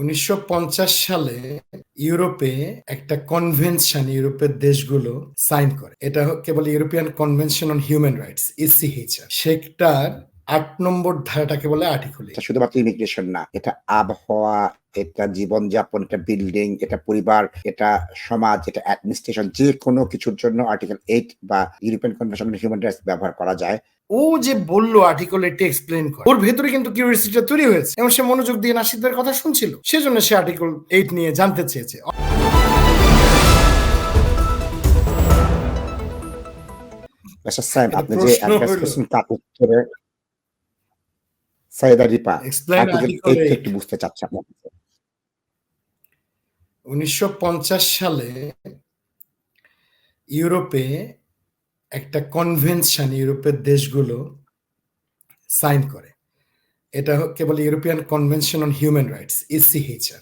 উনিশশো পঞ্চাশ সালে ইউরোপে একটা কনভেনশন ইউরোপের দেশগুলো সাইন করে। এটা কেবল European convention on human rights ECHR সেটার আট নম্বর ধারাটাকে বলে আর্টিকেল শুধুমাত্র ইমিগ্রেশন না, এটা আবহাওয়া, এটা জীবনযাপন, এটা বিল্ডিং এটা পরিবার, এটা সমাজ, এটা অ্যাডমিনিস্ট্রেশন যে কোনো কিছুর জন্য আর্টিকেল এইট বা ইউরোপিয়ান কনভেনশন হিউম্যান রাইটস ব্যবহার করা যায়। ও যে বলল আর্টিকেল এটা এক্সপ্লেন করে ওর ভেতরে কিন্তু কিউরিয়াসিটিটা তৈরি হয়েছে এবং সে মনোযোগ দিয়ে নাসিদের কথা শুনছিল সেজন্য সে আর্টিকেল এইট নিয়ে জানতে চেয়েছে। আচ্ছা আপনি যে উত্তরে রিপা একটু বুঝতে চাচ্ছি আপনার। উনিশশো সালে ইউরোপে একটা কনভেনশন ইউরোপের দেশগুলো সাইন করে। এটা কেবল European convention on human rights ECHR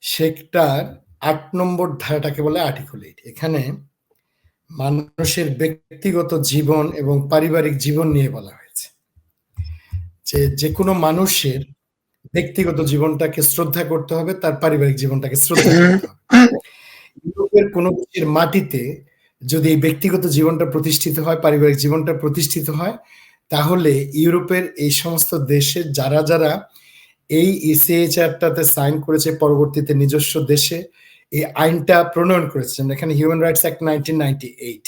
সেটার আট নম্বর ধারাটাকে বলে আর্টিকেল এইট এখানে মানুষের ব্যক্তিগত জীবন এবং পারিবারিক জীবন নিয়ে বলা হয়েছে। যে যে কোনো মানুষের ব্যক্তিগত জীবনটাকে শ্রদ্ধা করতে হবে তার পারিবারিক জীবনটাকে শ্রদ্ধা করতে হবে। ইউরোপের কোনো দেশের মাটিতে যদি এই ব্যক্তিগত জীবনটা প্রতিষ্ঠিত হয়, পারিবারিক জীবনটা প্রতিষ্ঠিত হয়, তাহলে ইউরোপের এই সমস্ত দেশে যারা যারা এই ইসিএইচআরটাতে সাইন করেছে, পরবর্তীতে নিজস্ব দেশে এই আইনটা প্রণয়ন করেছে এখানে human rights act nineteen ninety eight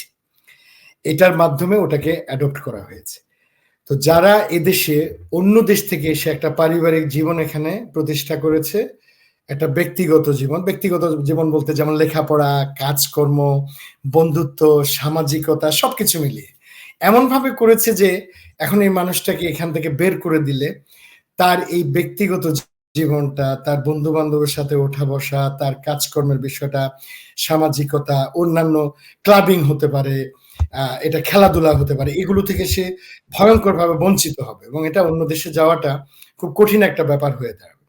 এটার মাধ্যমে ওটাকে অ্যাডপ্ট করা হয়েছে। তো যারা এদেশে অন্য দেশ থেকে এসে একটা পারিবারিক জীবন এখানে প্রতিষ্ঠা করেছে একটা ব্যক্তিগত জীবন। ব্যক্তিগত জীবন বলতে যেমন লেখাপড়া, কাজকর্ম, বন্ধুত্ব, সামাজিকতা, সবকিছু মিলিয়ে। এমন ভাবে করেছে যে এখন এই মানুষটাকে এখান থেকে বের করে দিলে তার এই ব্যক্তিগত জীবনটা, তার বন্ধু বান্ধবের সাথে ওঠা বসা, তার কাজকর্মের বিষয়টা, সামাজিকতা, অন্যান্য ক্লাবিং হতে পারে এটা খেলাধুলা হতে পারে, এগুলো থেকে সে ভয়ঙ্করভাবে বঞ্চিত হবে। এবং এটা অন্য দেশে যাওয়াটা খুব কঠিন একটা ব্যাপার হয়ে দাঁড়াবে।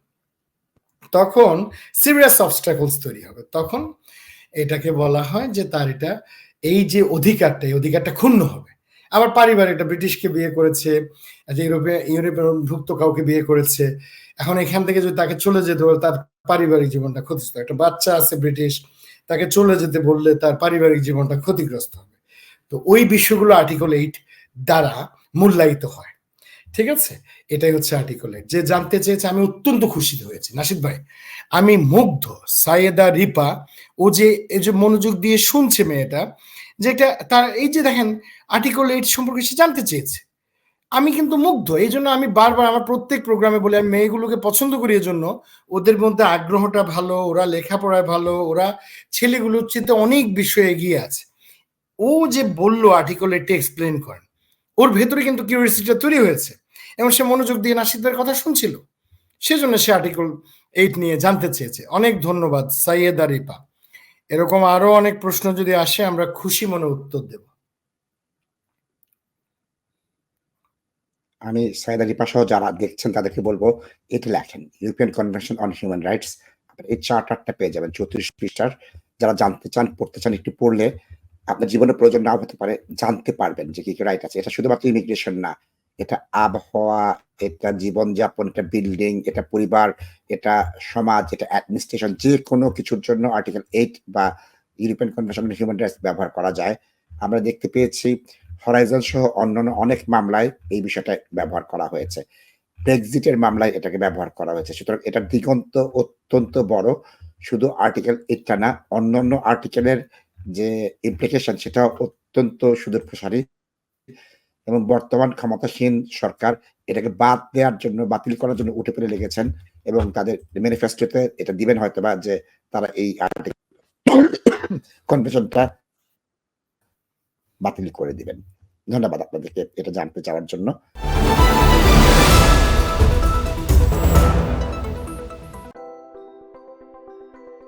তখন সিরিয়াস অবস্টাকলস তৈরি হবে। তখন এটাকে বলা হয় যে তার এটা, এই যে অধিকারটা, এই অধিকারটা ক্ষুণ্ণ হবে। আবার পারিবারিক একটা ব্রিটিশকে বিয়ে করেছে, যে ইউরোপে, ইউরোপের ভুক্ত কাউকে বিয়ে করেছে। এখন এখান থেকে যদি তাকে চলে যেতে বলে, তার পারিবারিক জীবনটা ক্ষতিগ্রস্ত একটা বাচ্চা আছে ব্রিটিশ, তাকে চলে যেতে বললে তার পারিবারিক জীবনটা ক্ষতিগ্রস্ত হবে। তো ওই বিষয়গুলো আর্টিকেল এইট দ্বারা মূল্যায়িত হয়। ঠিক আছে? এটাই হচ্ছে আর্টিকেল এইট যে জানতে চেয়েছে, আমি অত্যন্ত খুশি হয়েছি। নাসিদ ভাই, আমি মুগ্ধ সাইয়েদা রিপা, ও যে, এই যে মনোযোগ দিয়ে শুনছে মেয়েটা যেটা তার, এই যে দেখেন আর্টিকেল এইট সম্পর্কে সে জানতে চেয়েছে। আমি কিন্তু মুগ্ধ, এই জন্য আমি বারবার আমার প্রত্যেক প্রোগ্রামে বলি, আমি মেয়েগুলোকে পছন্দ করি, এই জন্য ওদের মধ্যে আগ্রহটা ভালো, ওরা লেখাপড়ায় ভালো, ওরা ছেলেগুলোর চেয়ে অনেক বিষয়ে এগিয়ে আছে। ও যে বলল আর্টিকেল এটা এক্সপ্লেন করেন। ওর ভেতরে কিন্তু কিউরিয়াসিটিটা তৈরি হয়েছে। এবং সে মনোযোগ দিয়ে নাসিদের কথা শুনছিল। সেজন্য সে আর্টিকেল এইট নিয়ে জানতে চেয়েছে। অনেক ধন্যবাদ, সাইয়েদা রিপা এরকম আরও অনেক প্রশ্ন যদি আসে, আমরা খুশি মনে উত্তর দেব। আমি সাইদা রিপা সহ যারা দেখছেন, তাদেরকে বলব, এটা লেখেন, European convention on human rights এই চার্টারটা পেয়ে যাবেন, চৌত্রিশ পৃষ্ঠার। যারা জানতে চান, পড়তে চান, একটু পড়লে আপনার জীবনে প্রয়োজন নাও হতে পারে, জানতে পারবেন যে কি কি রাইট আছে। এটা শুধুমাত্র ইমিগ্রেশন না এটা আবহাওয়া, এটা জীবনযাপন, এটা বিল্ডিং এটা পরিবার, এটা সমাজ, এটা অ্যাডমিনিস্ট্রেশন যে কোনো কিছুর জন্য আর্টিকেল এইট বা European convention on human rights ব্যবহার করা যায়। আমরা দেখতে পেয়েছি হরাইজন সহ অন্যান্য অনেক মামলায় এই বিষয়টা ব্যবহার করা হয়েছে। ব্রেক্সিটের মামলায় এটাকে ব্যবহার করা হয়েছে। সুতরাং এটার দিগন্ত অত্যন্ত বড়। শুধু আর্টিকেল এইটটা না, অন্যান্য আর্টিকেলের যে ইমপ্লিকেশন সেটা অত্যন্ত সুদূর প্রসারী এবং বর্তমান ক্ষমতাসীন সরকার এটাকে বাদ দেওয়ার জন্য, বাতিল করার জন্য উঠে পড়ে লেগেছেন এবং তাদের ম্যানিফেস্টোতে এটা দিবেন হয়তো বা যে তারা এই কনভেনশনটা বাতিল করে দিবেন। ধন্যবাদ আপনাদেরকে এটা জানতে চাওয়ার জন্য।